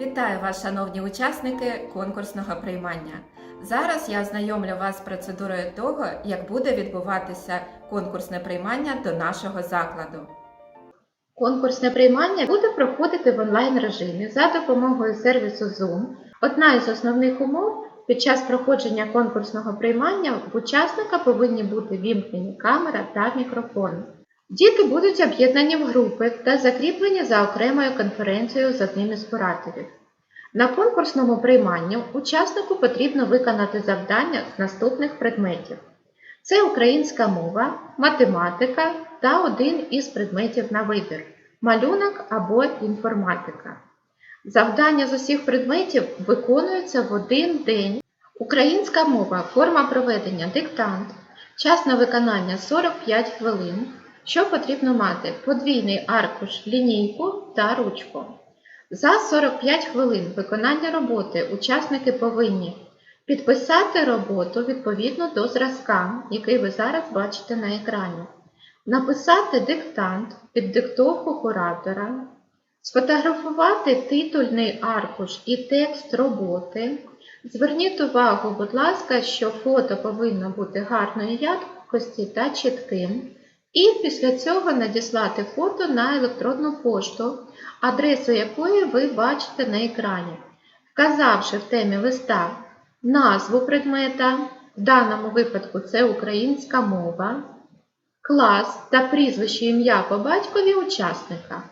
Вітаю вас, шановні учасники конкурсного приймання. Зараз я ознайомлю вас з процедурою того, як буде відбуватися конкурсне приймання до нашого закладу. Конкурсне приймання буде проходити в онлайн режимі за допомогою сервісу Zoom. Одна із основних умов під час проходження конкурсного приймання в учасника повинні бути вімкнені камера та мікрофон. Діти будуть об'єднані в групи та закріплені за окремою конференцією з одним із кураторів. На конкурсному прийманні учаснику потрібно виконати завдання з наступних предметів. Це українська мова, математика та один із предметів на вибір малюнок або інформатика. Завдання з усіх предметів виконуються в один день. Українська мова, форма проведення диктант, час на виконання 45 хвилин. Що потрібно мати? Подвійний аркуш, лінійку та ручку. За 45 хвилин виконання роботи учасники повинні підписати роботу відповідно до зразка, який ви зараз бачите на екрані, написати диктант під диктовку куратора, сфотографувати титульний аркуш і текст роботи. Зверніть увагу, будь ласка, що фото повинно бути гарної якості та чітким. І після цього надіслати фото на електронну пошту, адресу якої ви бачите на екрані, вказавши в темі листа назву предмета, в даному випадку це українська мова, клас та прізвище ім'я по батькові учасника.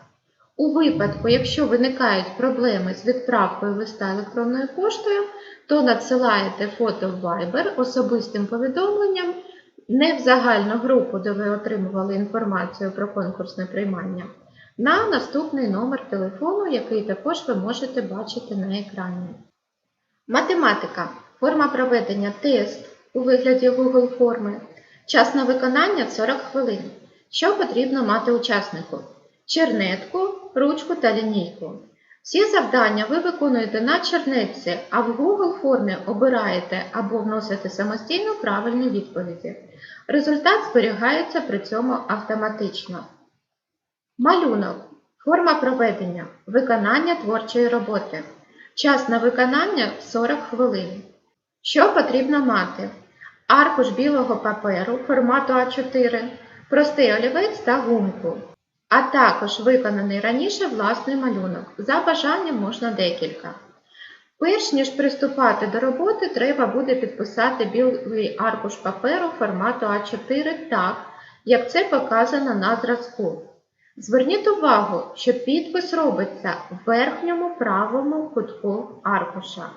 У випадку, якщо виникають проблеми з відправкою листа електронною поштою, то надсилаєте фото в Viber особистим повідомленням не в загальну групу, де ви отримували інформацію про конкурсне приймання, на наступний номер телефону, який також ви можете бачити на екрані. Математика. Форма проведення тест у вигляді Google форми. Час на виконання 40 хвилин. Що потрібно мати учаснику? Чернетку, ручку та лінійку. Всі завдання ви виконуєте на чернетці, а в Google формі обираєте або вносите самостійно правильні відповіді. Результат зберігається при цьому автоматично. Малюнок. Форма проведення. Виконання творчої роботи. Час на виконання 40 хвилин. Що потрібно мати? Аркуш білого паперу формату А4, простий олівець та гумку, а також виконаний раніше власний малюнок. За бажанням можна декілька. Перш ніж приступати до роботи, треба буде підписати білий аркуш паперу формату А4 так, як це показано на зразку. Зверніть увагу, що підпис робиться в верхньому правому кутку аркуша.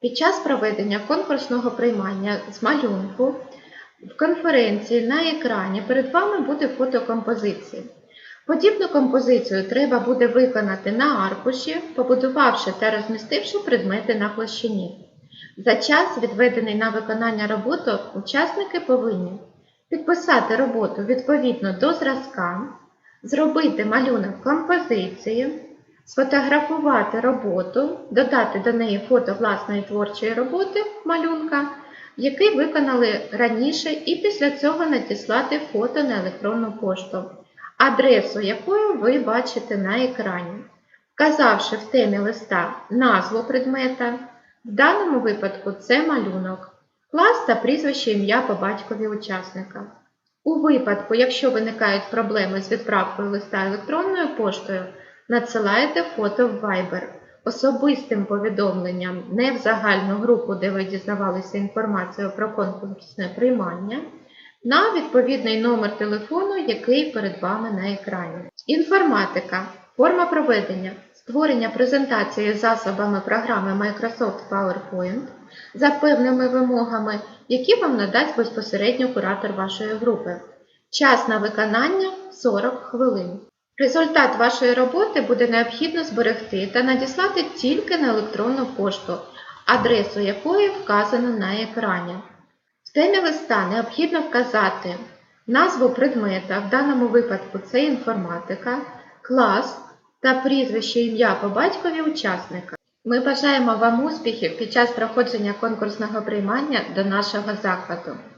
Під час проведення конкурсного приймання з малюнку в конференції на екрані перед вами буде фото композиції. Подібну композицію треба буде виконати на аркуші, побудувавши та розмістивши предмети на площині. За час, відведений на виконання роботи, учасники повинні підписати роботу відповідно до зразка, зробити малюнок композиції, сфотографувати роботу, додати до неї фото власної творчої роботи малюнка, який виконали раніше, і після цього надіслати фото на електронну пошту адресу якої ви бачите на екрані, вказавши в темі листа назву предмета, в даному випадку це малюнок, клас та прізвище ім'я по батькові учасника. У випадку, якщо виникають проблеми з відправкою листа електронною поштою, надсилаєте фото в Viber. Особистим повідомленням не в загальну групу, де ви дізнавалися інформацію про конкурсне приймання на відповідний номер телефону, який перед вами на екрані. Інформатика. Форма проведення. Створення презентації засобами програми Microsoft PowerPoint за певними вимогами, які вам надасть безпосередньо куратор вашої групи. Час на виконання 40 хвилин. Результат вашої роботи буде необхідно зберегти та надіслати тільки на електронну пошту, адресу якої вказано на екрані. Темі листа необхідно вказати назву предмета, в даному випадку це інформатика, клас та прізвище ім'я по батькові учасника. Ми бажаємо вам успіхів під час проходження конкурсного приймання до нашого закладу.